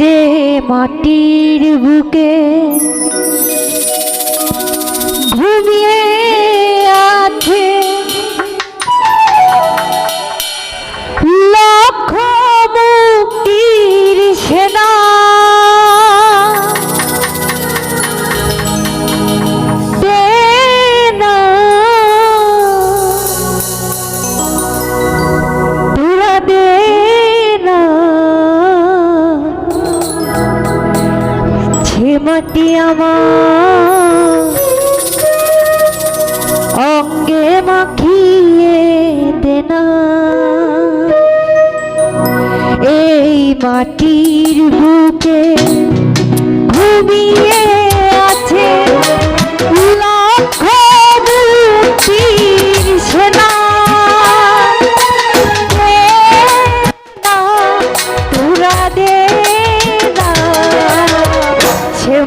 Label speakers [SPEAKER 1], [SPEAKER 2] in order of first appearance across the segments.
[SPEAKER 1] যে মাটির বুকে ঘুমিয়ে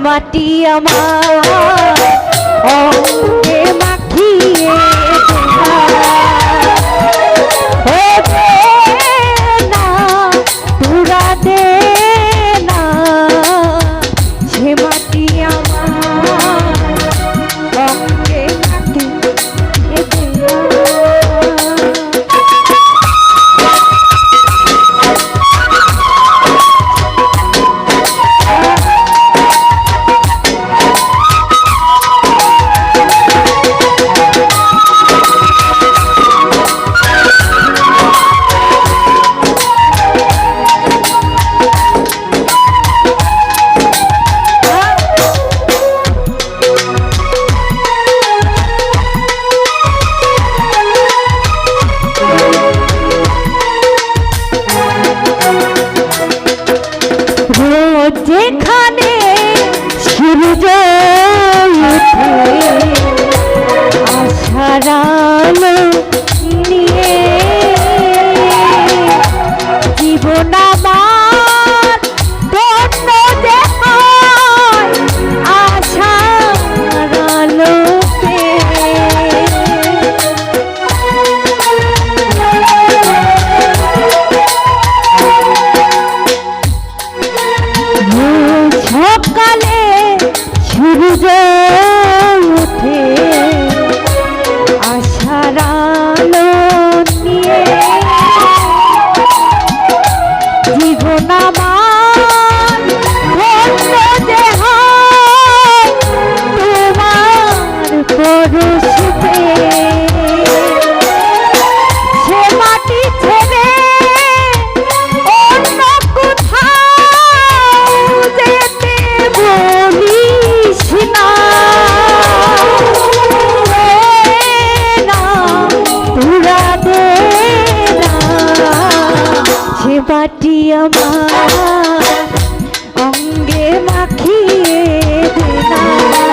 [SPEAKER 1] মাটি আমার। যেখানে সূর্য আশার আলো নিয়ে জীবনা হাতে বাটি অঙ্গে মাখিয়ে দেনা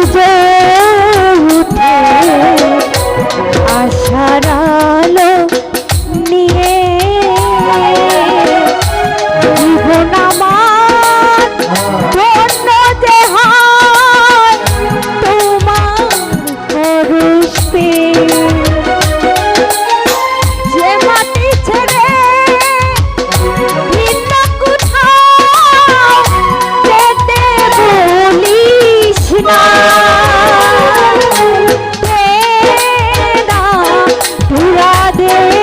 [SPEAKER 1] day.